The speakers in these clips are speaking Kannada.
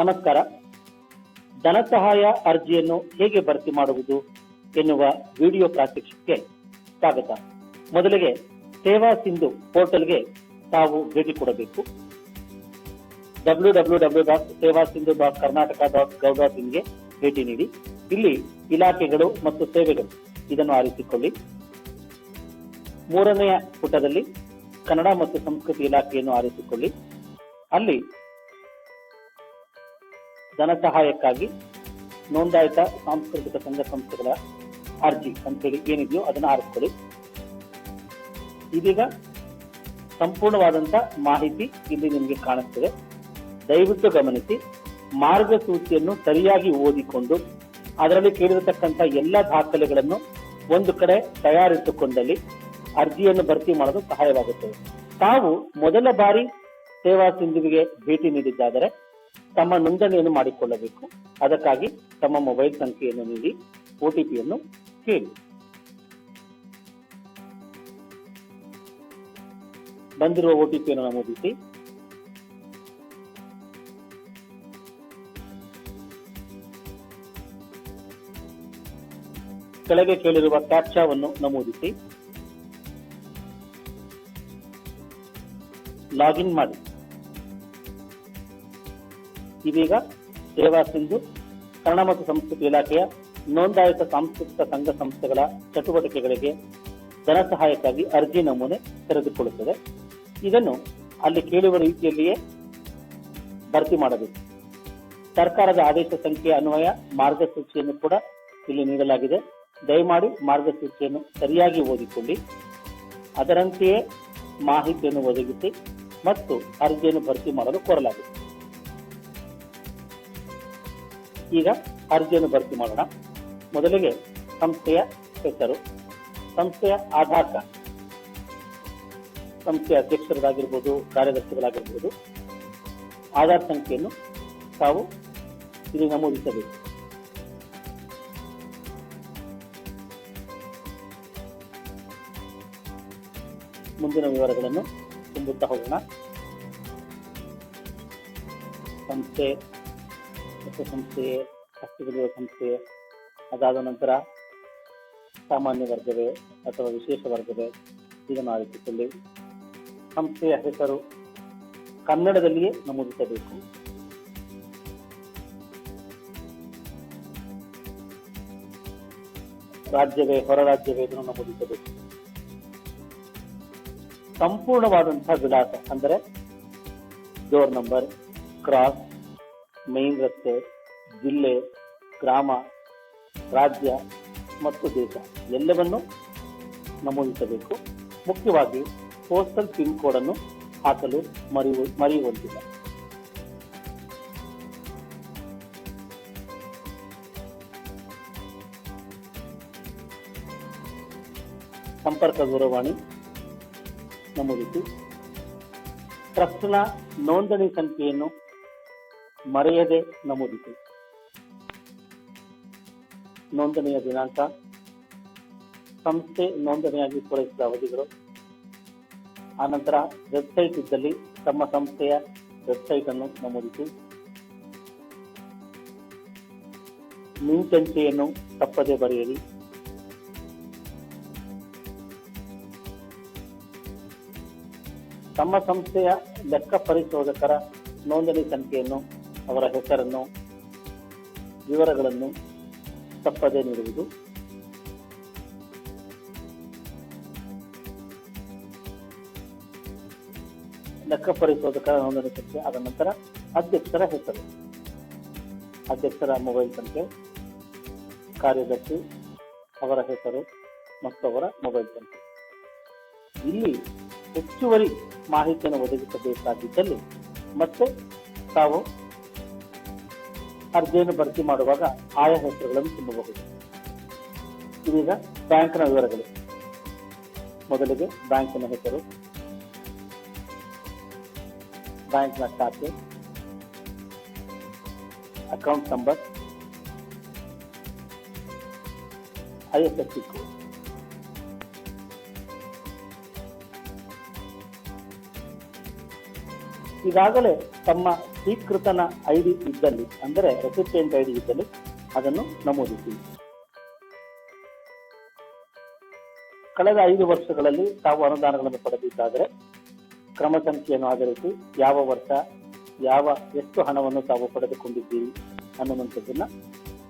ನಮಸ್ಕಾರ. ಧನ ಸಹಾಯ ಅರ್ಜಿಯನ್ನು ಹೇಗೆ ಭರ್ತಿ ಮಾಡುವುದು ಎನ್ನುವ ವಿಡಿಯೋ ಪ್ರಾತ್ಯಕ್ಷಿಕೆ ಸ್ವಾಗತ. ಮೊದಲಿಗೆ ಸೇವಾ ಸಿಂಧು ಪೋರ್ಟಲ್ಗೆ ತಾವು ಭೇಟಿ ಕೊಡಬೇಕು. W W W Karnataka dot gov ಭೇಟಿ ನೀಡಿ. ಇಲ್ಲಿ ಇಲಾಖೆಗಳು ಮತ್ತು ಸೇವೆಗಳು ಇದನ್ನು ಆರಿಸಿಕೊಳ್ಳಿ. ಮೂರನೆಯ ಪುಟದಲ್ಲಿ ಕನ್ನಡ ಮತ್ತು ಸಂಸ್ಕೃತಿ ಇಲಾಖೆಯನ್ನು ಆರಿಸಿಕೊಳ್ಳಿ. ಅಲ್ಲಿ ಧನ ಸಹಾಯಕ್ಕಾಗಿ ನೋಂದಾಯಿತ ಸಾಂಸ್ಕೃತಿಕ ಸಂಘ ಸಂಸ್ಥೆಗಳ ಅರ್ಜಿ ಅಂತೇಳಿ ಏನಿದೆಯೋ ಅದನ್ನು ಆರಿಸ್ಕೊಳ್ಳಿ. ಇದೀಗ ಸಂಪೂರ್ಣವಾದಂತ ಮಾಹಿತಿ ಇಲ್ಲಿ ನಿಮಗೆ ಕಾಣುತ್ತದೆ ದಯವಿಟ್ಟು ಗಮನಿಸಿ, ಮಾರ್ಗಸೂಚಿಯನ್ನು ಸರಿಯಾಗಿ ಓದಿಕೊಂಡು, ಅದರಲ್ಲಿ ಕೇಳಿರತಕ್ಕಂಥ ಎಲ್ಲ ದಾಖಲೆಗಳನ್ನು ಒಂದು ಕಡೆ ತಯಾರಿಸಿಕೊಂಡಲ್ಲಿ ಅರ್ಜಿಯನ್ನು ಭರ್ತಿ ಮಾಡಲು ಸಹಾಯವಾಗುತ್ತದೆ. ತಾವು ಮೊದಲ ಬಾರಿ ಸೇವಾ ಸಿಂಧುವಿಗೆ ಭೇಟಿ ನೀಡಿದ್ದಾದರೆ ತಮ್ಮ ನೋಂದಣಿಯನ್ನು ಮಾಡಿಕೊಳ್ಳಬೇಕು. ಅದಕ್ಕಾಗಿ ತಮ್ಮ ಮೊಬೈಲ್ ಸಂಖ್ಯೆಯನ್ನು ನೀಡಿ ಒಟಿಪಿಯನ್ನು ಕೇಳಿ. ಬಂದಿರುವ ಒಟಿಪಿಯನ್ನು ನಮೂದಿಸಿ. ಕೆಳಗೆ ಕೇಳಿರುವ ಕ್ಯಾಪ್ಚಾವನ್ನು ನಮೂದಿಸಿ. ಲಾಗಿನ್ ಮಾಡಿ. ಇದೀಗ ಸೇವಾ ಸಿಂಧು ಕನ್ನಡ ಮತ್ತು ಸಂಸ್ಕೃತಿ ಇಲಾಖೆಯ ನೋಂದಾಯಿತ ಸಾಂಸ್ಕೃತಿಕ ಸಂಘ ಸಂಸ್ಥೆಗಳ ಚಟುವಟಿಕೆಗಳಿಗೆ ಧನ ಸಹಾಯಕ್ಕಾಗಿ ಅರ್ಜಿ ನಮೂನೆ ತೆರೆದುಕೊಳ್ಳುತ್ತದೆ. ಇದನ್ನು ಅಲ್ಲಿ ಕೇಳುವ ರೀತಿಯಲ್ಲಿಯೇ ಭರ್ತಿ ಮಾಡಬೇಕು. ಸರ್ಕಾರದ ಆದೇಶ ಸಂಖ್ಯೆ ಅನ್ವಯ ಮಾರ್ಗಸೂಚಿಯನ್ನು ಕೂಡ ಇಲ್ಲಿ ನೀಡಲಾಗಿದೆ. ದಯಮಾಡಿ ಮಾರ್ಗಸೂಚಿಯನ್ನು ಸರಿಯಾಗಿ ಓದಿಕೊಳ್ಳಿ. ಅದರಂತೆಯೇ ಮಾಹಿತಿಯನ್ನು ಒದಗಿಸಿ ಮತ್ತು ಅರ್ಜಿಯನ್ನು ಭರ್ತಿ ಮಾಡಲು ಕೋರಲಾಗಿದೆ ಈಗ ಅರ್ಜಿಯನ್ನು ಭರ್ತಿ ಮಾಡೋಣ. ಮೊದಲಿಗೆ ಸಂಸ್ಥೆಯ ಹೆಸರು, ಸಂಸ್ಥೆಯ ಆಧಾರ್ ಕಾರ್ಡ್. ಸಂಸ್ಥೆಯ ಅಧ್ಯಕ್ಷರದಾಗಿರ್ಬೋದು, ಕಾರ್ಯದರ್ಶಿಗಳಾಗಿರ್ಬೋದು. ಆಧಾರ್ ಸಂಖ್ಯೆಯನ್ನು ತಾವು ಇಲ್ಲಿ ನಮೂದಿಸಬೇಕು. ಮುಂದಿನ ವಿವರಗಳನ್ನು ತುಂಬುತ್ತಾ ಹೋಗೋಣ. ಸಂಸ್ಥೆ ಮತ್ತು ಸಂಸ್ಥೆಯೇ ಅಸ್ತಿತ್ವದಲ್ಲಿರುವ ಸಂಸ್ಥೆ, ಅದಾದ ನಂತರ ಸಾಮಾನ್ಯ ವರ್ಗವೇ ಅಥವಾ ವಿಶೇಷ ವರ್ಗವೇ ಇದನ್ನು ಆರಿಸಿಕೊಳ್ಳಿ ಸಂಸ್ಥೆಯ ಹೆಸರು ಕನ್ನಡದಲ್ಲಿಯೇ ನಮೂದಿಸಬೇಕು. ರಾಜ್ಯವೇ ಹೊರ ರಾಜ್ಯವೇ ಇದನ್ನು ನಮೂದಿಸಬೇಕು. ಸಂಪೂರ್ಣವಾದಂತಹ ವಿಳಾಸ ಅಂದರೆ ಡೋರ್ ನಂಬರ್ ಕ್ರಾಸ್ ಮೇನ್ ರಸ್ತೆ ಜಿಲ್ಲೆ, ಗ್ರಾಮ, ರಾಜ್ಯ ಮತ್ತು ದೇಶ ಎಲ್ಲವನ್ನು ನಮೂದಿಸಬೇಕು. ಮುಖ್ಯವಾಗಿ ಪೋಸ್ಟಲ್ ಪಿನ್ ಕೋಡ್ ಅನ್ನು ಹಾಕಲು ಮರೆಯುವ ಮರೆಯುವಂತಿಲ್ಲ. ಸಂಪರ್ಕ ದೂರವಾಣಿ ನಮೂದಿಸಿ. ಟ್ರಸ್ಟ್ನ ನೋಂದಣಿ ಸಂಖ್ಯೆಯನ್ನು ಮರೆಯದೆ ನಮೂದಿಸಿ. ನೋಂದಣಿಯ ದಿನಾಂಕ. ಸಂಸ್ಥೆ ನೋಂದಣಿಯಾಗಿ ಪೂರೈಸಿದ ಅವಧಿಗಳು. ಆನಂತರ ವೆಬ್ಸೈಟ್ ಇದ್ದಲ್ಲಿ ತಮ್ಮ ಸಂಸ್ಥೆಯ ವೆಬ್ಸೈಟ್ ಅನ್ನು ನಮೂದಿಸಿ. ಮಿಂಚಂಚೆಯನ್ನು ತಪ್ಪದೆ ಬರೆಯಿರಿ. ತಮ್ಮ ಸಂಸ್ಥೆಯ ಲೆಕ್ಕ ಪರಿಶೋಧಕರ ನೋಂದಣಿ ಸಂಖ್ಯೆಯನ್ನು, ಅವರ ಹೆಸರನ್ನು, ವಿವರಗಳನ್ನು ತಪ್ಪದೆ ನೀಡುವುದು. ಲೆಕ್ಕ ಪರಿಶೋಧಕ ಸಂಖ್ಯೆ ಆದ ನಂತರ ಅಧ್ಯಕ್ಷರ ಹೆಸರು. ಅಧ್ಯಕ್ಷರ ಮೊಬೈಲ್ ಸಂಖ್ಯೆ, ಕಾರ್ಯದರ್ಶಿ, ಅವರ ಹೆಸರು ಮತ್ತು ಅವರ ಮೊಬೈಲ್ ಸಂಖ್ಯೆ. ಇಲ್ಲಿ ಹೆಚ್ಚುವರಿ ಮಾಹಿತಿಯನ್ನು ಒದಗಿಸಬೇಕಾಗಿದ್ದಲ್ಲಿ ಮತ್ತೆ ತಾವು ಅರ್ಜಿಯನ್ನು ಭರ್ತಿ ಮಾಡುವಾಗ ಆಯಾ ಹೆಸರುಗಳನ್ನು ತುಂಬಬಹುದು. ಇದೀಗ ಬ್ಯಾಂಕ್ನ ವಿವರಗಳು. ಮೊದಲಿಗೆ ಬ್ಯಾಂಕಿನ ಹೆಸರು. ಬ್ಯಾಂಕ್ನ ಖಾತೆ. Account number. I F S code. ಈಗಾಗಲೇ ತಮ್ಮ ಸ್ವೀಕೃತನ ಐಡಿ ಇದ್ದಲ್ಲಿ, ಅಂದರೆ ರೆಸಿಪಿಯೆಂಟ್ ಐಡಿ ಇದ್ದಲ್ಲಿ ಅದನ್ನು ನಮೂದಿಸಿ. ಕಳೆದ ಐದು ವರ್ಷಗಳಲ್ಲಿ ತಾವು ಅನುದಾನಗಳನ್ನು ಪಡೆದಿದ್ದಾದರೆ, ಕ್ರಮ ಸಂಖ್ಯೆಯನ್ನು ಆಧರಿಸಿ ಯಾವ ವರ್ಷ, ಯಾವ ಎಷ್ಟು ಹಣವನ್ನು ತಾವು ಪಡೆದುಕೊಂಡಿದ್ದೀರಿ ಅನ್ನುವಂಥದ್ದನ್ನು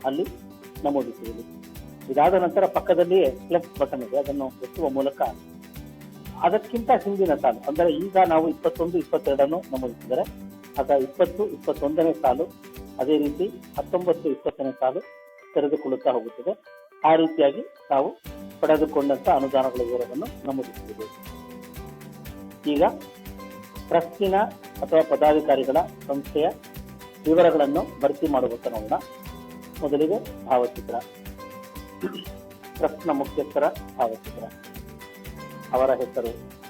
ಅಲ್ಲಿ ನಮೂದಿಸುವುದು. ಇದಾದ ನಂತರ ಪಕ್ಕದಲ್ಲಿಯೇ ಪ್ಲಸ್ ಬಟನ್ ಇದೆ, ಅದನ್ನು ಒತ್ತುವ ಮೂಲಕ ಅದಕ್ಕಿಂತ ಹಿಂದಿನ ಸಾಲು, ಅಂದರೆ ಈಗ ನಾವು ಇಪ್ಪತ್ತೊಂದು, ಇಪ್ಪತ್ತೆರಡನ್ನು ನಮೂದಿಸಿದರೆ ಆಗ ಇಪ್ಪತ್ತು, ಇಪ್ಪತ್ತೊಂದನೇ ಸಾಲು, ಅದೇ ರೀತಿ ಹತ್ತೊಂಬತ್ತು, ಇಪ್ಪತ್ತನೇ ಸಾಲು ತೆರೆದುಕೊಳ್ಳುತ್ತಾ ಹೋಗುತ್ತದೆ. ಆ ರೀತಿಯಾಗಿ ನಾವು ಪಡೆದುಕೊಂಡಂತ ಅನುದಾನಗಳ ವಿವರವನ್ನು ನಮೂದಿಸಿದ್ದೇವೆ. ಈಗ ಟ್ರಸ್ಟಿನ ಅಥವಾ ಪದಾಧಿಕಾರಿಗಳ ಸಂಸ್ಥೆಯ ವಿವರಗಳನ್ನು ಭರ್ತಿ ಮಾಡುವಂತ ನೋಡೋಣ. ಮೊದಲಿಗೆ ಭಾವಚಿತ್ರ. ಟ್ರಸ್ಟ್ನ ಮುಖ್ಯಸ್ಥರ ಭಾವಚಿತ್ರ. ಅವರ ಹೆಸರು.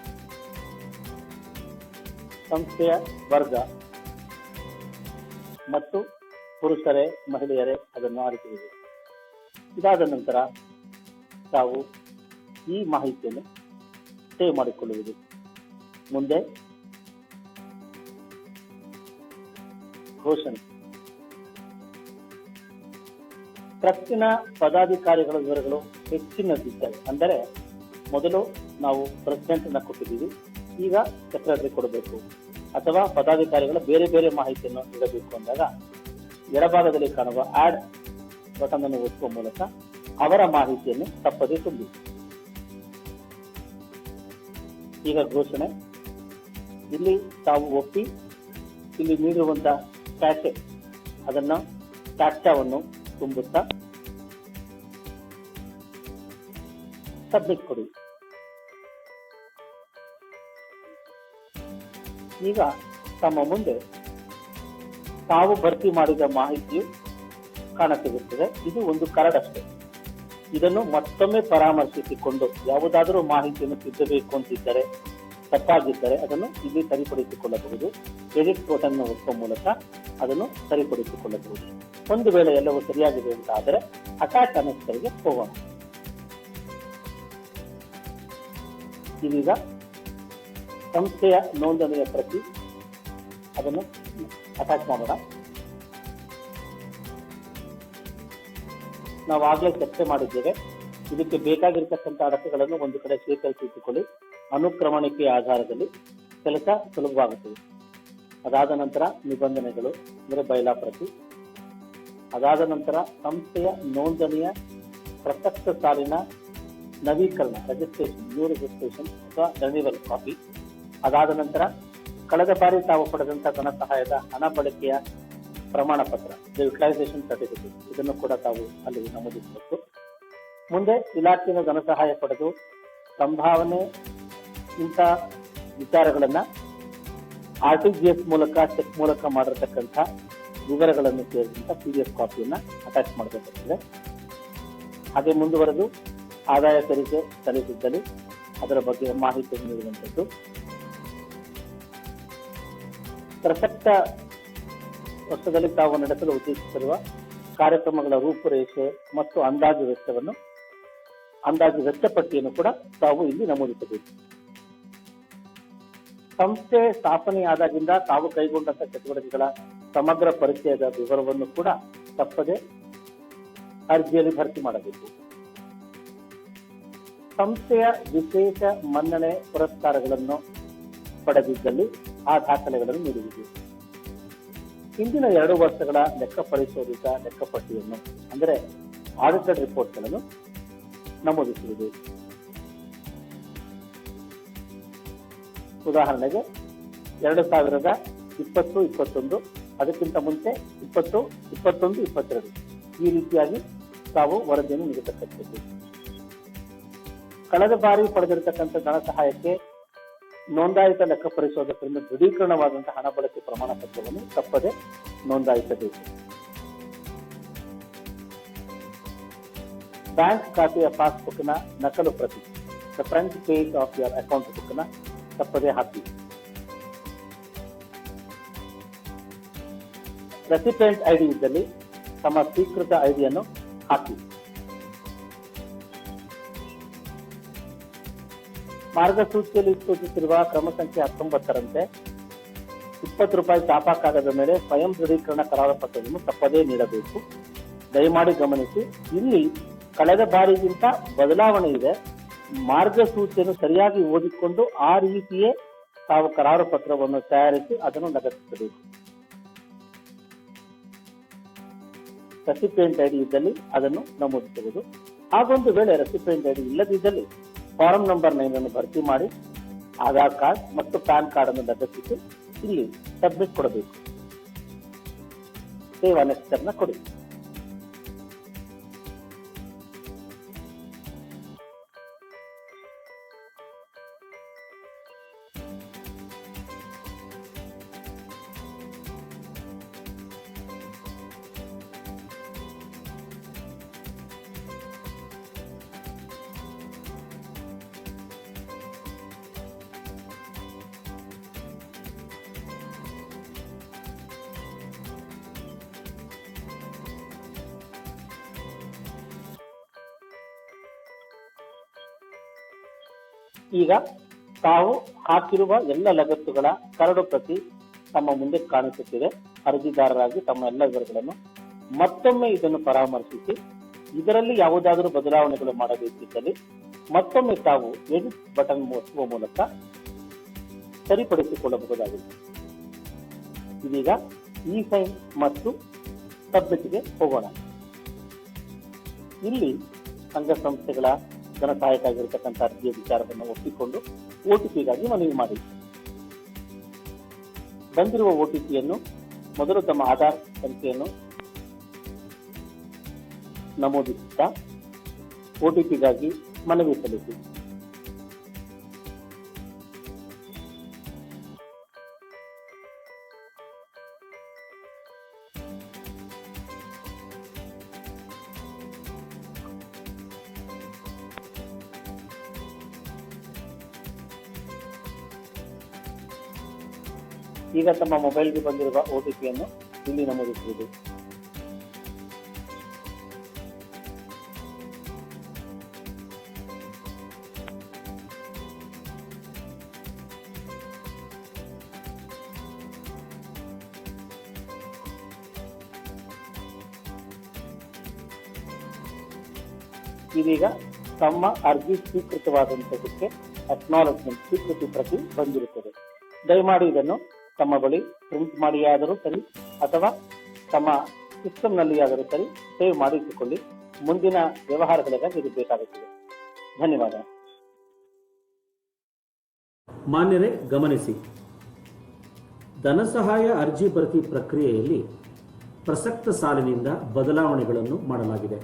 ಸಂಸ್ಥೆಯ ವರ್ಗ. ಮತ್ತು ಪುರುಷರೇ ಮಹಿಳೆಯರೇ ಅದನ್ನು ಆರಿಸುವುದು. ಇದಾದ ನಂತರ ತಾವು ಈ ಮಾಹಿತಿಯನ್ನು ಸೇವ್ ಮಾಡಿಕೊಳ್ಳುವುದು. ಮುಂದೆ ಘೋಷಣೆ. ಟ್ರಸ್ಟಿನ ಪದಾಧಿಕಾರಿಗಳ ವಿವರಗಳು ಹೆಚ್ಚಿನದಿದ್ದರೆ, ಅಂದರೆ ಮೊದಲು ನಾವು ಪ್ರೆಸಿಡೆಂಟ್ ಅನ್ನ ಕೊಟ್ಟಿದ್ದೀವಿ, ಈಗ ಸೆಕ್ರೆಟರಿ ಕೊಡಬೇಕು. ಅಥವಾ ಪದಾಧಿಕಾರಿಗಳ ಬೇರೆ ಬೇರೆ ಮಾಹಿತಿಯನ್ನು ನೀಡಬೇಕು ಅಂದಾಗ ಎಡಭಾಗದಲ್ಲಿ ಕಾಣುವ ಆಡ್ ಬಟನ್ ಅನ್ನು ಒತ್ತುವ ಮೂಲಕ ಅವರ ಮಾಹಿತಿಯನ್ನು ತಪ್ಪದೇ ತುಂಬಿ ಈಗ ಘೋಷಣೆ. ಇಲ್ಲಿ ತಾವು ಒಪ್ಪಿ, ಇಲ್ಲಿ ನೀಡಿರುವಂತಹ ಕ್ಯಾಶೆ ಅದನ್ನು ಕ್ಯಾಪ್ಚಾವನ್ನು ತುಂಬುತ್ತಾ ಸಬ್ಮಿಟ್ ಕೊಡಿ. ಈಗ ತಮ್ಮ ಮುಂದೆ ತಾವು ಭರ್ತಿ ಮಾಡಿದ ಮಾಹಿತಿಯು ಕಾಣಸಿಗುತ್ತದೆ. ಇದು ಒಂದು ಕರಡಷ್ಟೇ. ಇದನ್ನು ಮತ್ತೊಮ್ಮೆ ಪರಾಮರ್ಶಿಸಿಕೊಂಡು ಯಾವುದಾದರೂ ಮಾಹಿತಿಯನ್ನು ತಿದ್ದಬೇಕು ಅಂತಿದ್ದರೆ, ತಪ್ಪಾಗಿದ್ದರೆ ಅದನ್ನು ಇಲ್ಲಿ ಸರಿಪಡಿಸಿಕೊಳ್ಳಬಹುದು. ಎಡಿಟ್ ಬಟನ್ ಒತ್ತುವ ಮೂಲಕ ಅದನ್ನು ಸರಿಪಡಿಸಿಕೊಳ್ಳಬಹುದು. ಒಂದು ವೇಳೆ ಎಲ್ಲವೂ ಸರಿಯಾಗಿದೆ ಅಂತ ಆದರೆ ಅಟ್ಯಾಚ್ ಅನಸ್ಥರಿಗೆ ಹೋಗೋಣ. ಇದೀಗ ಸಂಸ್ಥೆಯ ನೋಂದಣಿಯ ಪ್ರತಿ ಅದನ್ನು ಅಟ್ಯಾಚ್ ಮಾಡೋಣ. ನಾವು ಆಗ್ಲೇ ಚರ್ಚೆ ಮಾಡಿದ್ದೇವೆ. ಇದಕ್ಕೆ ಬೇಕಾಗಿರ್ತಕ್ಕಂಥ ಅಡಕೆಗಳನ್ನು ಒಂದು ಕಡೆ ಸ್ವೀಕರಿಸಿಟ್ಟುಕೊಳ್ಳಿ ಅನುಕ್ರಮಣಿಕೆಯ ಆಧಾರದಲ್ಲಿ ಕೆಲಸ ಸುಲಭವಾಗುತ್ತದೆ. ಅದಾದ ನಂತರ ನಿಬಂಧನೆಗಳು, ಅಂದರೆ ಬಯಲಾಪ್ರತಿ ಅದಾದ ನಂತರ ಸಂಸ್ಥೆಯ ನೋಂದಣಿಯ ಪ್ರಸಕ್ತ ಸಾಲಿನ ನವೀಕರಣ ರಿಜಿಸ್ಟ್ರೇಷನ್ ನ್ಯೂ ರಿಜಿಸ್ಟ್ರೇಷನ್ ಅಥವಾ ರೆನ್ಯೂವಲ್ ಕಾಪಿ ಅದಾದ ನಂತರ ಕಳೆದ ಬಾರಿ ತಾವು ಪಡೆದಂತಹ ಧನ ಸಹಾಯದ ಹಣ ಬಳಕೆಯ ಪ್ರಮಾಣ ಪತ್ರ ಯುಟಿಲೈಸೇಷನ್ ಸರ್ಟಿಫಿಕೇಟ್ ಇದನ್ನು ಕೂಡ ತಾವು ಅಲ್ಲಿ ನಮೂದಿಸಬೇಕು. ಮುಂದೆ ಇಲಾಖೆಯಿಂದ ಧನ ಸಹಾಯ ಪಡೆದು ಸಂಭಾವನೆ ಇಂಥ ವಿಚಾರಗಳನ್ನ ಆರ್ ಟಿ ಜಿ ಎಸ್ ಮೂಲಕ ಚೆಕ್ ಮೂಲಕ ಮಾಡಿರ್ತಕ್ಕಂಥ ವಿವರಗಳನ್ನು ಸೇರಿದಂತ ಪಿ ಡಿ ಎಫ್ ಕಾಪಿಯನ್ನ ಅಟ್ಯಾಚ್ ಮಾಡಬೇಕಾಗ್ತದೆ. ಹಾಗೆ ಮುಂದುವರೆದು ಆದಾಯ ತೆರಿಗೆ ಸಲ್ಲಿಸಿದ್ದಲ್ಲಿ ಅದರ ಬಗ್ಗೆ ಮಾಹಿತಿ ನೀಡುವಂಥದ್ದು ಪ್ರಸಕ್ತ ವರ್ಷದಲ್ಲಿ ತಾವು ನಡೆಸಲು ಉದ್ದೇಶಿಸಿರುವ ಕಾರ್ಯಕ್ರಮಗಳ ರೂಪುರೇಷೆ ಮತ್ತು ಅಂದಾಜು ವೆಚ್ಚವನ್ನು, ಅಂದಾಜು ವೆಚ್ಚ ಪಟ್ಟಿಯನ್ನು ಕೂಡ ತಾವು ಇಲ್ಲಿ ನಮೂದಿಸಬೇಕು. ಸಂಸ್ಥೆ ಸ್ಥಾಪನೆಯಾದಾಗಿಂದ ತಾವು ಕೈಗೊಂಡಂತ ಚಟುವಟಿಕೆಗಳ ಸಮಗ್ರ ಪರಿಚಯದ ವಿವರವನ್ನು ಕೂಡ ತಪ್ಪದೆ ಅರ್ಜಿಯಲ್ಲಿ ಭರ್ತಿ ಮಾಡಬೇಕು. ಸಂಸ್ಥೆಯ ವಿಶೇಷ ಮನ್ನಣೆ ಪುರಸ್ಕಾರಗಳನ್ನು ಪಡೆದಿದ್ದಲ್ಲಿ ಆ ದಾಖಲೆಗಳನ್ನು ನೀಡುವುದು. ಹಿಂದಿನ ಎರಡು ವರ್ಷಗಳ ಲೆಕ್ಕ ಪರಿಶೋಧಿತ ಲೆಕ್ಕಪಟ್ಟಿಯನ್ನು ಅಂದರೆ ಆಡಿಟೆಡ್ ರಿಪೋರ್ಟ್ಗಳನ್ನು ನಮೂದಿಸುವುದು. ಉದಾಹರಣೆಗೆ, ಎರಡು ಸಾವಿರದ ಇಪ್ಪತ್ತು, ಇಪ್ಪತ್ತೊಂದು, ಅದಕ್ಕಿಂತ ಮುಂಚೆ ಇಪ್ಪತ್ತು, ಇಪ್ಪತ್ತೊಂದು, ಇಪ್ಪತ್ತೆರಡು. ಈ ರೀತಿಯಾಗಿ ತಾವು ವರದಿಯನ್ನು ನೀಡತಕ್ಕಂಥದ್ದು. ಕಳೆದ ಬಾರಿ ಪಡೆದಿರತಕ್ಕಂಥ ಧನ ಸಹಾಯಕ್ಕೆ ನೋಂದಾಯಿತ ಲೆಕ್ಕ ಪರಿಶೋಧಕರಿಂದ ದೃಢೀಕರಣವಾದಂತಹ ಹಣ ಬಳಕೆ ಪ್ರಮಾಣ ಪತ್ರವನ್ನು ತಪ್ಪದೆ ನೋಂದಾಯಿಸಬೇಕು. ಬ್ಯಾಂಕ್ ಖಾತೆಯ ಪಾಸ್ಬುಕ್ನ ನಕಲು ಪ್ರತಿ, the front page of your account ಬುಕ್ನ ತಪ್ಪದೆ ಹಾಕಿ. ರೆಸಿಪೆಂಟ್ ಐಡಿ ಇದ್ದಲ್ಲಿ ತಮ್ಮ ಸ್ವೀಕೃತ ಐಡಿಯನ್ನು ಹಾಕಿ. ಮಾರ್ಗಸೂಚಿಯಲ್ಲಿ ಸೂಚಿಸಿರುವ ಕ್ರಮ ಸಂಖ್ಯೆ ಹತ್ತೊಂಬತ್ತರಂತೆ ಇಪ್ಪತ್ತು ರೂಪಾಯಿ ಚಾಪಾ ಕಾಗದ ಮೇಲೆ ಸ್ವಯಂ ದೃಢೀಕರಣ ಕರಾರ ಪತ್ರವನ್ನು ತಪ್ಪದೇ ನೀಡಬೇಕು. ದಯಮಾಡಿ ಗಮನಿಸಿ, ಇಲ್ಲಿ ಕಳೆದ ಬಾರಿಗಿಂತ ಬದಲಾವಣೆ ಇದೆ. ಮಾರ್ಗಸೂಚಿಯನ್ನು ಸರಿಯಾಗಿ ಓದಿಕೊಂಡು ಆ ರೀತಿಯೇ ತಾವು ಕರಾರು ಪತ್ರವನ್ನು ತಯಾರಿಸಿ ಅದನ್ನು ಲಗತ್ತಿಸಬೇಕು ರೆಸಿಪಿಯೆಂಟ್ ಐಡಿ ಇದ್ದಲ್ಲಿ ಅದನ್ನು ನಮೂದಿಸುವುದು ಹಾಗೊಂದು ವೇಳೆ ರೆಸಿಪಿಯೆಂಟ್ ಐಡಿ ಇಲ್ಲದಿದ್ದಲ್ಲಿ ಫಾರಂ ನಂಬರ್ ನೈನ್ ಅನ್ನು ಭರ್ತಿ ಮಾಡಿ ಆಧಾರ್ ಕಾರ್ಡ್ ಮತ್ತು ಪ್ಯಾನ್ ಕಾರ್ಡ್ ಅನ್ನು ಲಗತ್ತಿಸಿ ಇಲ್ಲಿ ಸಬ್ಮಿಟ್ ಕೊಡಬೇಕು. ಸೇವ್ ಅನೆಕ್ಸ್ಟರ್ನ ಕೊಡಿ. ಈಗ ತಾವು ಹಾಕಿರುವ ಎಲ್ಲ ಲಗತ್ತುಗಳ ಕರಡು ಪ್ರತಿ ತಮ್ಮ ಮುಂದೆ ಕಾಣಿಸುತ್ತಿದೆ. ಅರ್ಜಿದಾರರಾಗಿ ತಮ್ಮ ಎಲ್ಲ ವಿವರಗಳನ್ನು ಮತ್ತೊಮ್ಮೆ ಇದನ್ನು ಪರಾಮರ್ಶಿಸಿ, ಇದರಲ್ಲಿ ಯಾವುದಾದರೂ ಬದಲಾವಣೆಗಳು ಮಾಡಬೇಕಿದ್ದಲ್ಲಿ ಮತ್ತೊಮ್ಮೆ ತಾವು ಎಡಿಟ್ ಬಟನ್ ಒತ್ತುವ ಮೂಲಕ ಸರಿಪಡಿಸಿಕೊಳ್ಳಬಹುದಾಗಿದೆ. ಇದೀಗ ಇ ಸೈನ್ ಮತ್ತು ಸಬ್ಮಿಟ್ಗೆ ಹೋಗೋಣ. ಇಲ್ಲಿ ಸಂಘ ಸಂಸ್ಥೆಗಳ ಜನ ಸಹಾಯಕ ಆಗಿರತಕ್ಕಂಥ ಅರ್ಜಿಯ ವಿಚಾರವನ್ನು ಒಪ್ಪಿಕೊಂಡು ಓಟಿಪಿಗಾಗಿ ಮನವಿ ಮಾಡಿ ಬಂದಿರುವ ಓಟಿಪಿಯನ್ನು ಮೊದಲು ತಮ್ಮ ಆಧಾರ್ ಸಂಖ್ಯೆಯನ್ನು ನಮೂದಿಸುತ್ತಾ ಓಟಿಪಿಗಾಗಿ ಮನವಿ ಸಲ್ಲಿಸಿ ಈಗ ತಮ್ಮ ಮೊಬೈಲ್ಗೆ ಬಂದಿರುವ ಓಟಿಪಿಯನ್ನು ಇಲ್ಲಿ ನಮೂದಿಸುವುದು. ಇದೀಗ ತಮ್ಮ ಅರ್ಜಿ ಸ್ವೀಕೃತವಾದಂತಕ್ಕೆ ಅಕ್ನಾಲಜ್ಮೆಂಟ್ ಸ್ವೀಕೃತಿ ಪ್ರತಿ ಬಂದಿರುತ್ತದೆ. ದಯಮಾಡಿ ಇದನ್ನು ತಮ್ಮ ಬಳಿ ಪ್ರಿಂಟ್ ಮಾಡಿಯಾದರೂ ಸರಿ ಅಥವಾ ತಮ್ಮ ಸಿಸ್ಟಮ್ನಲ್ಲಿ ಆದರೂ ಸರಿ ಸೇವ್ ಮಾಡಿ ಇಟ್ಟುಕೊಳ್ಳಿ ಮುಂದಿನ ವ್ಯವಹಾರಗಳಿಗಾಗಿ ಇದು ಬೇಕಾಗುತ್ತದೆ. ಧನ್ಯವಾದ. ಮಾನ್ಯರೇ, ಗಮನಿಸಿ. ಧನಸಹಾಯ ಅರ್ಜಿ ಭರ್ತಿ ಪ್ರಕ್ರಿಯೆಯಲ್ಲಿ ಪ್ರಸಕ್ತ ಸಾಲಿನಿಂದ ಬದಲಾವಣೆಗಳನ್ನು ಮಾಡಲಾಗಿದೆ.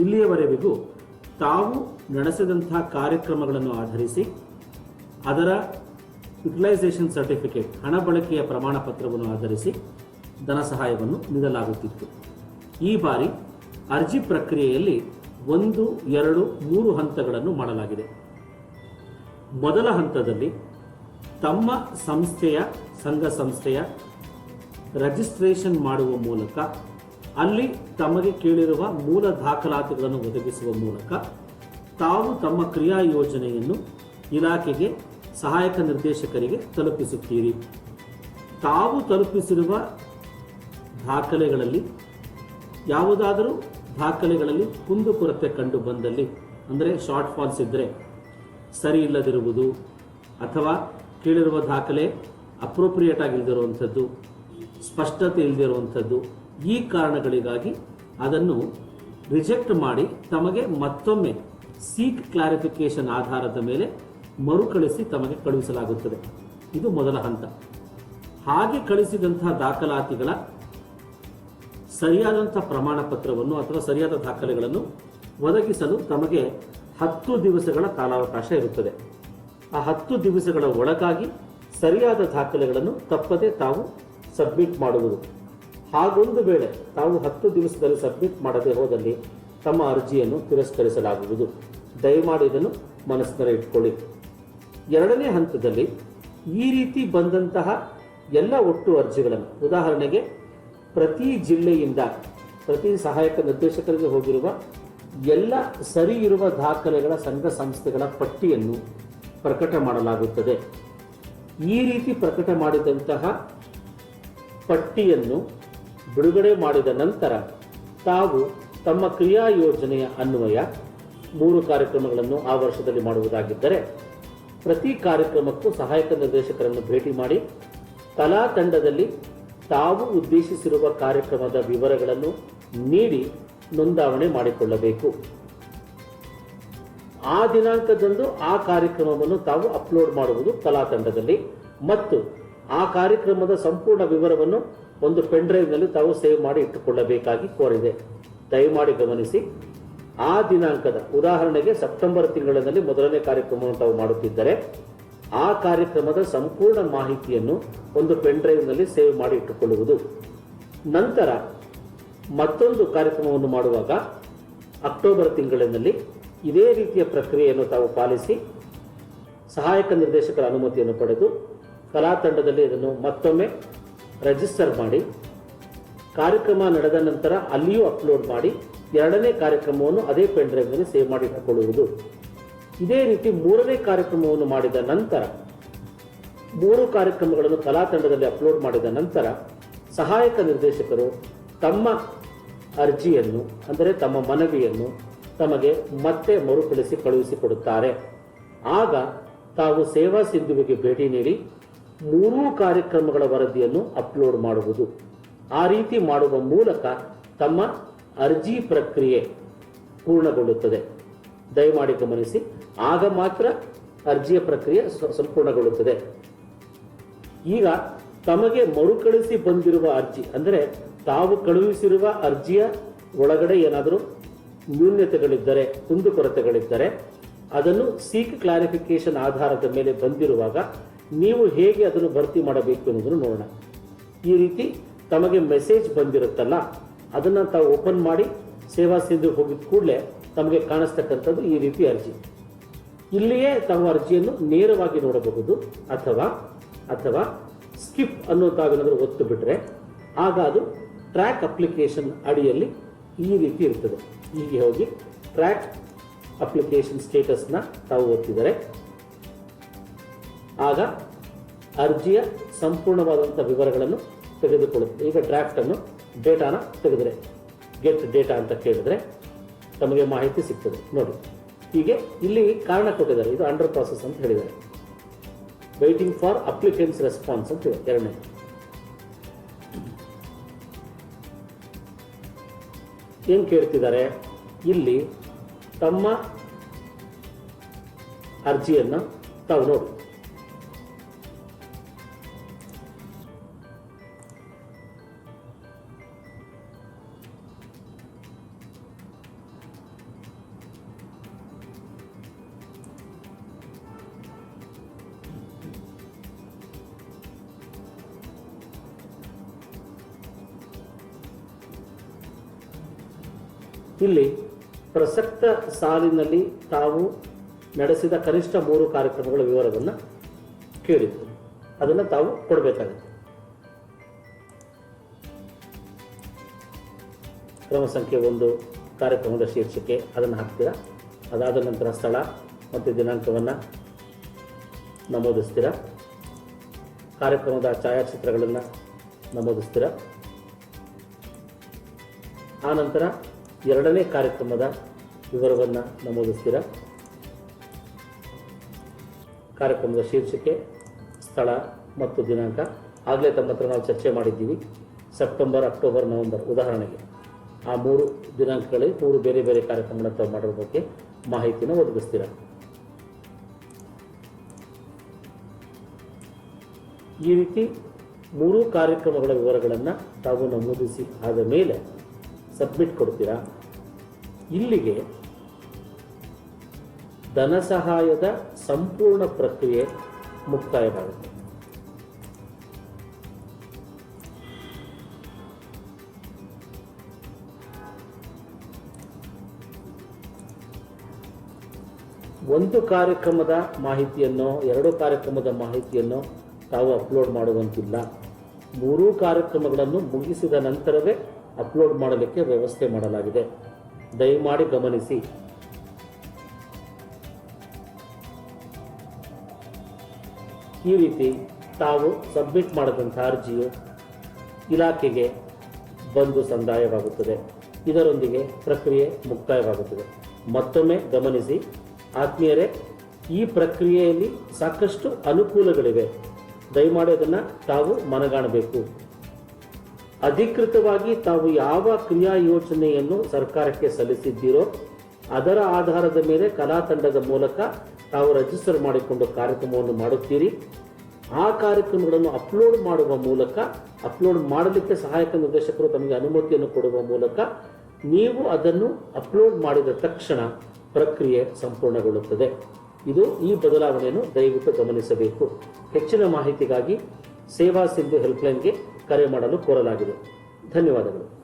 ಇಲ್ಲಿಯವರೆಗೂ ತಾವು ನಡೆಸಿದಂತಹ ಕಾರ್ಯಕ್ರಮಗಳನ್ನು ಆಧರಿಸಿ ಅದರ ಯುಟಿಲೈಸೇಷನ್ ಸರ್ಟಿಫಿಕೇಟ್, ಹಣ ಬಳಕೆಯ ಪ್ರಮಾಣ ಪತ್ರವನ್ನು ಆಧರಿಸಿ ಧನ ಸಹಾಯವನ್ನು ನೀಡಲಾಗುತ್ತಿತ್ತು. ಈ ಬಾರಿ ಅರ್ಜಿ ಪ್ರಕ್ರಿಯೆಯಲ್ಲಿ ಒಂದು, ಎರಡು, ಮೂರು ಹಂತಗಳನ್ನು ಮಾಡಲಾಗಿದೆ. ಮೊದಲ ಹಂತದಲ್ಲಿ ತಮ್ಮ ಸಂಸ್ಥೆಯ ಸಂಘ ಸಂಸ್ಥೆಯ ರಿಜಿಸ್ಟ್ರೇಷನ್ ಮಾಡುವ ಮೂಲಕ, ಅಲ್ಲಿ ತಮಗೆ ಕೇಳಿರುವ ಮೂಲ ದಾಖಲಾತಿಗಳನ್ನು ಒದಗಿಸುವ ಮೂಲಕ ತಾವು ತಮ್ಮ ಕ್ರಿಯಾ ಯೋಜನೆಯನ್ನು ಇಲಾಖೆಗೆ ಸಹಾಯಕ ನಿರ್ದೇಶಕರಿಗೆ ತಲುಪಿಸುತ್ತೀರಿ. ತಾವು ತಲುಪಿಸಿರುವ ದಾಖಲೆಗಳಲ್ಲಿ, ಯಾವುದಾದರೂ ದಾಖಲೆಗಳಲ್ಲಿ ಕುಂದುಕೊರತೆ ಕಂಡು ಬಂದಲ್ಲಿ, ಅಂದರೆ ಶಾರ್ಟ್ ಫಾಲ್ಸ್ ಇದ್ದರೆ ಸರಿ ಇಲ್ಲದಿರುವುದು ಅಥವಾ ಕೇಳಿರುವ ದಾಖಲೆ ಅಪ್ರೋಪ್ರಿಯೇಟ್ ಆಗಿಲ್ದಿರುವಂಥದ್ದು ಸ್ಪಷ್ಟತೆ ಇಲ್ಲದಿರುವಂಥದ್ದು, ಈ ಕಾರಣಗಳಿಗಾಗಿ ಅದನ್ನು ರಿಜೆಕ್ಟ್ ಮಾಡಿ ತಮಗೆ ಮತ್ತೊಮ್ಮೆ ಸೀಕ್ ಕ್ಲಾರಿಫಿಕೇಶನ್ ಆಧಾರದ ಮೇಲೆ ಮರುಕಳಿಸಿ ತಮಗೆ ಕಳುಹಿಸಲಾಗುತ್ತದೆ. ಇದು ಮೊದಲ ಹಂತ. ಹಾಗೆ ಕಳಿಸಿದಂತಹ ದಾಖಲಾತಿಗಳ ಸರಿಯಾದಂಥ ಪ್ರಮಾಣ ಪತ್ರವನ್ನು ಅಥವಾ ಸರಿಯಾದ ದಾಖಲೆಗಳನ್ನು ಒದಗಿಸಲು ತಮಗೆ ಹತ್ತು ದಿವಸಗಳ ಕಾಲಾವಕಾಶ ಇರುತ್ತದೆ. ಆ ಹತ್ತು ದಿವಸಗಳ ಒಳಗಾಗಿ ಸರಿಯಾದ ದಾಖಲೆಗಳನ್ನು ತಪ್ಪದೆ ತಾವು ಸಬ್ಮಿಟ್ ಮಾಡುವುದು. ಹಾಗೊಂದು ವೇಳೆ ತಾವು ಹತ್ತು ದಿವಸದಲ್ಲಿ ಸಬ್ಮಿಟ್ ಮಾಡದೆ ಹೋದಲ್ಲಿ ತಮ್ಮ ಅರ್ಜಿಯನ್ನು ತಿರಸ್ಕರಿಸಲಾಗುವುದು. ದಯಮಾಡಿ ಇದನ್ನು ಮನಸ್ಸಿನಲ್ಲಿ ಇಟ್ಕೊಳ್ಳಿ ಎರಡನೇ ಹಂತದಲ್ಲಿ ಈ ರೀತಿ ಬಂದಂತಹ ಎಲ್ಲ ಒಟ್ಟು ಅರ್ಜಿಗಳನ್ನು, ಉದಾಹರಣೆಗೆ ಪ್ರತಿ ಜಿಲ್ಲೆಯಿಂದ, ಪ್ರತಿ ಸಹಾಯಕ ನಿರ್ದೇಶಕರಿಗೆ ಹೋಗಿರುವ ಎಲ್ಲ ಸರಿ ಇರುವ ದಾಖಲೆಗಳ ಸಂಘ ಸಂಸ್ಥೆಗಳ ಪಟ್ಟಿಯನ್ನು ಪ್ರಕಟ ಮಾಡಲಾಗುತ್ತದೆ. ಈ ರೀತಿ ಪ್ರಕಟ ಮಾಡಿದಂತಹ ಪಟ್ಟಿಯನ್ನು ಬಿಡುಗಡೆ ಮಾಡಿದ ನಂತರ ತಾವು ತಮ್ಮ ಕ್ರಿಯಾ ಯೋಜನೆಯ ಅನ್ವಯ ಮೂರು ಕಾರ್ಯಕ್ರಮಗಳನ್ನು ಆ ವರ್ಷದಲ್ಲಿ ಮಾಡುವುದಾಗಿದ್ದರೆ ಪ್ರತಿ ಕಾರ್ಯಕ್ರಮಕ್ಕೂ ಸಹಾಯಕ ನಿರ್ದೇಶಕರನ್ನು ಭೇಟಿ ಮಾಡಿ ಕಲಾ ತಂಡದಲ್ಲಿ ತಾವು ಉದ್ದೇಶಿಸಿರುವ ಕಾರ್ಯಕ್ರಮದ ವಿವರಗಳನ್ನು ನೀಡಿ ನೋಂದಾವಣೆ ಮಾಡಿಕೊಳ್ಳಬೇಕು. ಆ ದಿನಾಂಕದಂದು ಆ ಕಾರ್ಯಕ್ರಮವನ್ನು ತಾವು ಅಪ್ಲೋಡ್ ಮಾಡುವುದು ಕಲಾ ತಂಡದಲ್ಲಿ ಮತ್ತು ಆ ಕಾರ್ಯಕ್ರಮದ ಸಂಪೂರ್ಣ ವಿವರವನ್ನು ಒಂದು ಪೆನ್ ಡ್ರೈವ್ನಲ್ಲಿ ತಾವು ಸೇವ್ ಮಾಡಿ ಇಟ್ಟುಕೊಳ್ಳಬೇಕಾಗಿ ಕೋರಿದೆ. ದಯಮಾಡಿ ಗಮನಿಸಿ. ಆ ದಿನಾಂಕದ ಉದಾಹರಣೆಗೆ ಸೆಪ್ಟೆಂಬರ್ ತಿಂಗಳಲ್ಲಿ ಮೊದಲನೇ ಕಾರ್ಯಕ್ರಮವನ್ನು ತಾವು ಮಾಡುತ್ತಿದ್ದರೆ, ಆ ಕಾರ್ಯಕ್ರಮದ ಸಂಪೂರ್ಣ ಮಾಹಿತಿಯನ್ನು ಒಂದು ಪೆನ್ ಡ್ರೈವ್ನಲ್ಲಿ ಸೇವ್ ಮಾಡಿ ಇಟ್ಟುಕೊಳ್ಳುವುದು. ನಂತರ ಮತ್ತೊಂದು ಕಾರ್ಯಕ್ರಮವನ್ನು ಮಾಡುವಾಗ ಅಕ್ಟೋಬರ್ ತಿಂಗಳಿನಲ್ಲಿ ಇದೇ ರೀತಿಯ ಪ್ರಕ್ರಿಯೆಯನ್ನು ತಾವು ಪಾಲಿಸಿ ಸಹಾಯಕ ನಿರ್ದೇಶಕರ ಅನುಮತಿಯನ್ನು ಪಡೆದು ಕಲಾ ತಂಡದಲ್ಲಿ ಇದನ್ನು ಮತ್ತೊಮ್ಮೆ ರಿಜಿಸ್ಟರ್ ಮಾಡಿ, ಕಾರ್ಯಕ್ರಮ ನಡೆದ ನಂತರ ಅಲ್ಲಿಯೂ ಅಪ್ಲೋಡ್ ಮಾಡಿ ಎರಡನೇ ಕಾರ್ಯಕ್ರಮವನ್ನು ಅದೇ ಪೆನ್ ಡ್ರೈವ್ನಲ್ಲಿ ಸೇವ್ ಮಾಡಿ ಇದೇ ರೀತಿ ಮೂರನೇ ಕಾರ್ಯಕ್ರಮವನ್ನು ಮಾಡಿದ ನಂತರ, ಮೂರು ಕಾರ್ಯಕ್ರಮಗಳನ್ನು ಕಲಾ ತಂಡದಲ್ಲಿ ಅಪ್ಲೋಡ್ ಮಾಡಿದ ನಂತರ ಸಹಾಯಕ ನಿರ್ದೇಶಕರು ತಮ್ಮ ಅರ್ಜಿಯನ್ನು, ಅಂದರೆ ತಮ್ಮ ಮನವಿಯನ್ನು ತಮಗೆ ಮತ್ತೆ ಮರುಕಳಿಸಿ ಕಳುಹಿಸಿಕೊಡುತ್ತಾರೆ ಆಗ ತಾವು ಸೇವಾ ಸಿಂಧುವಿಗೆ ಭೇಟಿ ನೀಡಿ ಮೂರೂ ಕಾರ್ಯಕ್ರಮಗಳ ವರದಿಯನ್ನು ಅಪ್ಲೋಡ್ ಮಾಡುವುದು. ಆ ರೀತಿ ಮಾಡುವ ಮೂಲಕ ತಮ್ಮ ಅರ್ಜಿ ಪ್ರಕ್ರಿಯೆ ಪೂರ್ಣಗೊಳ್ಳುತ್ತದೆ. ದಯಮಾಡಿ ಗಮನಿಸಿ. ಆಗ ಮಾತ್ರ ಅರ್ಜಿಯ ಪ್ರಕ್ರಿಯೆ ಸಂಪೂರ್ಣಗೊಳ್ಳುತ್ತದೆ. ಈಗ ತಮಗೆ ಮರುಕಳಿಸಿ ಬಂದಿರುವ ಅರ್ಜಿ, ಅಂದರೆ ತಾವು ಕಳುಹಿಸಿರುವ ಅರ್ಜಿಯ ಒಳಗಡೆ ಏನಾದರೂ ನ್ಯೂನ್ಯತೆಗಳಿದ್ದರೆ ಕುಂದುಕೊರತೆಗಳಿದ್ದರೆ, ಅದನ್ನು ಸೀಕ್ ಕ್ಲಾರಿಫಿಕೇಶನ್ ಆಧಾರದ ಮೇಲೆ ಬಂದಿರುವಾಗ ನೀವು ಹೇಗೆ ಅದನ್ನು ಭರ್ತಿ ಮಾಡಬೇಕು ಅನ್ನೋದನ್ನು ನೋಡೋಣ. ಈ ರೀತಿ ತಮಗೆ ಮೆಸೇಜ್ ಬಂದಿರುತ್ತಲ್ಲ ಅದನ್ನು ತಾವು ಓಪನ್ ಮಾಡಿ ಸೇವಾ ಸಿಂಧು ಹೋಗಿದ ಕೂಡಲೇ ತಮಗೆ ಕಾಣಿಸ್ತಕ್ಕಂಥದ್ದು ಈ ರೀತಿ ಅರ್ಜಿ. ಇಲ್ಲಿಯೇ ತಾವು ಅರ್ಜಿಯನ್ನು ನೇರವಾಗಿ ನೋಡಬಹುದು ಅಥವಾ ಅಥವಾ ಸ್ಕಿಪ್ ಅನ್ನೋ ತಾವೇನಾದರೂ ಒತ್ತು ಬಿಟ್ರೆ ಆಗ ಅದು ಟ್ರ್ಯಾಕ್ ಅಪ್ಲಿಕೇಶನ್ ಅಡಿಯಲ್ಲಿ ಈ ರೀತಿ ಇರ್ತದೆ. ಹೀಗೆ ಹೋಗಿ ಟ್ರ್ಯಾಕ್ ಅಪ್ಲಿಕೇಶನ್ ಸ್ಟೇಟಸ್ನ ತಾವು ಒತ್ತಿದರೆ ಆಗ ಅರ್ಜಿಯ ಸಂಪೂರ್ಣವಾದಂಥ ವಿವರಗಳನ್ನು ತೆಗೆದುಕೊಳ್ಳುತ್ತೆ. ಈಗ ಡ್ರಾಫ್ಟ್ ಅನ್ನು ಡೇಟಾನ ತೆಗೆದರೆ ಗೆಟ್ ಡೇಟಾ ಅಂತ ಕೇಳಿದ್ರೆ ತಮಗೆ ಮಾಹಿತಿ ಸಿಗ್ತದೆ. ನೋಡಿ, ಹೀಗೆ ಇಲ್ಲಿ ಕಾರಣ ಕೊಟ್ಟಿದ್ದಾರೆ. ಇದು ಅಂಡರ್ ಪ್ರಾಸೆಸ್ ಅಂತ ಹೇಳಿದ್ದಾರೆ. ವೈಟಿಂಗ್ ಫಾರ್ ಅಪ್ಲಿಕೆನ್ಸ್ ರೆಸ್ಪಾನ್ಸ್ ಅಂತ ಎರಡನೇ. ಏನ್ ಕೇಳ್ತಿದ್ದಾರೆ? ಇಲ್ಲಿ ತಮ್ಮ ಅರ್ಜಿಯನ್ನು ತಾವು ನೋಡಿ. ಇಲ್ಲಿ ಪ್ರಸಕ್ತ ಸಾಲಿನಲ್ಲಿ ತಾವು ನಡೆಸಿದ ಕನಿಷ್ಠ ಮೂರು ಕಾರ್ಯಕ್ರಮಗಳ ವಿವರವನ್ನು ಕೇಳಿದ್ರು ಅದನ್ನು ತಾವು ಕೊಡಬೇಕಾಗುತ್ತೆ. ಕ್ರಮ ಸಂಖ್ಯೆ ಒಂದು, ಕಾರ್ಯಕ್ರಮದ ಶೀರ್ಷಿಕೆ, ಅದನ್ನು ಹಾಕ್ತೀರಾ? ಅದಾದ ನಂತರ ಸ್ಥಳ ಮತ್ತು ದಿನಾಂಕವನ್ನು ನಮೂದಿಸ್ತೀರಾ? ಕಾರ್ಯಕ್ರಮದ ಛಾಯಾಚಿತ್ರಗಳನ್ನು ನಮೂದಿಸ್ತೀರಾ? ಆ ನಂತರ ಎರಡನೇ ಕಾರ್ಯಕ್ರಮದ ವಿವರವನ್ನು ನಮೂದಿಸ್ತೀರಾ? ಕಾರ್ಯಕ್ರಮದ ಶೀರ್ಷಿಕೆ, ಸ್ಥಳ ಮತ್ತು ದಿನಾಂಕ. ಆಗಲೇ ತಮ್ಮ ಹತ್ರ ನಾವು ಚರ್ಚೆ ಮಾಡಿದ್ದೀವಿ. September, October, November. ಉದಾಹರಣೆಗೆ, ಆ ಮೂರು ದಿನಾಂಕಗಳಲ್ಲಿ ಮೂರು ಬೇರೆ ಬೇರೆ ಕಾರ್ಯಕ್ರಮಗಳನ್ನು ತಾವು ಮಾಡೋದ್ರ ಬಗ್ಗೆ ಮಾಹಿತಿನ ಒದಗಿಸ್ತೀರ? ಈ ರೀತಿ ಮೂರು ಕಾರ್ಯಕ್ರಮಗಳ ವಿವರಗಳನ್ನು ತಾವು ನಮೂದಿಸಿ ಆದ ಮೇಲೆ ಸಬ್ಮಿಟ್ ಕೊಡ್ತೀರಾ? ಇಲ್ಲಿಗೆ ಧನ ಸಹಾಯದ ಸಂಪೂರ್ಣ ಪ್ರಕ್ರಿಯೆ ಮುಕ್ತಾಯವಾಗುತ್ತೆ. ಒಂದು ಕಾರ್ಯಕ್ರಮದ ಮಾಹಿತಿಯನ್ನು, ಎರಡು ಕಾರ್ಯಕ್ರಮದ ಮಾಹಿತಿಯನ್ನು ತಾವು ಅಪ್ಲೋಡ್ ಮಾಡುವಂತಿಲ್ಲ. ಮೂರೂ ಕಾರ್ಯಕ್ರಮಗಳನ್ನು ಮುಗಿಸಿದ ನಂತರವೇ ಅಪ್ಲೋಡ್ ಮಾಡಲಿಕ್ಕೆ ವ್ಯವಸ್ಥೆ ಮಾಡಲಾಗಿದೆ. ದಯಮಾಡಿ ಗಮನಿಸಿ. ಈ ರೀತಿ ತಾವು ಸಬ್ಮಿಟ್ ಮಾಡಿದಂಥ ಅರ್ಜಿಯು ಇಲಾಖೆಗೆ ಬಂದು ಸಂದಾಯವಾಗುತ್ತದೆ. ಇದರೊಂದಿಗೆ ಪ್ರಕ್ರಿಯೆ ಮುಕ್ತಾಯವಾಗುತ್ತದೆ. ಮತ್ತೊಮ್ಮೆ ಗಮನಿಸಿ, ಆತ್ಮೀಯರೇ, ಈ ಪ್ರಕ್ರಿಯೆಯಲ್ಲಿ ಸಾಕಷ್ಟು ಅನುಕೂಲಗಳಿವೆ. ದಯಮಾಡಿ ಅದನ್ನು ತಾವು ಮನಗಾಣಬೇಕು. ಅಧಿಕೃತವಾಗಿ ತಾವು ಯಾವ ಕ್ರಿಯಾ ಯೋಜನೆಯನ್ನು ಸರ್ಕಾರಕ್ಕೆ ಸಲ್ಲಿಸಿದ್ದೀರೋ ಅದರ ಆಧಾರದ ಮೇಲೆ ಕಲಾ ತಂಡದ ಮೂಲಕ ತಾವು ರಿಜಿಸ್ಟರ್ ಮಾಡಿಕೊಂಡು ಕಾರ್ಯಕ್ರಮವನ್ನು ಮಾಡುತ್ತೀರಿ. ಆ ಕಾರ್ಯಕ್ರಮಗಳನ್ನು ಅಪ್ಲೋಡ್ ಮಾಡುವ ಮೂಲಕ ಅಪ್ಲೋಡ್ ಮಾಡಲಿಕ್ಕೆ ಸಹಾಯಕ ನಿರ್ದೇಶಕರು ತಮಗೆ ಅನುಮತಿಯನ್ನು ಕೊಡುವ ಮೂಲಕ ನೀವು ಅದನ್ನು ಅಪ್ಲೋಡ್ ಮಾಡಿದ ತಕ್ಷಣ ಪ್ರಕ್ರಿಯೆ ಸಂಪೂರ್ಣಗೊಳ್ಳುತ್ತದೆ. ಇದು ಈ ಬದಲಾವಣೆಯನ್ನು ದಯವಿಟ್ಟು ಗಮನಿಸಬೇಕು. ಹೆಚ್ಚಿನ ಮಾಹಿತಿಗಾಗಿ ಸೇವಾ ಸಿಂಧು ಹೆಲ್ಪ್ಲೈನ್ಗೆ ಕರೆ ಮಾಡಲು ಕೋರಲಾಗಿದೆ. ಧನ್ಯವಾದಗಳು.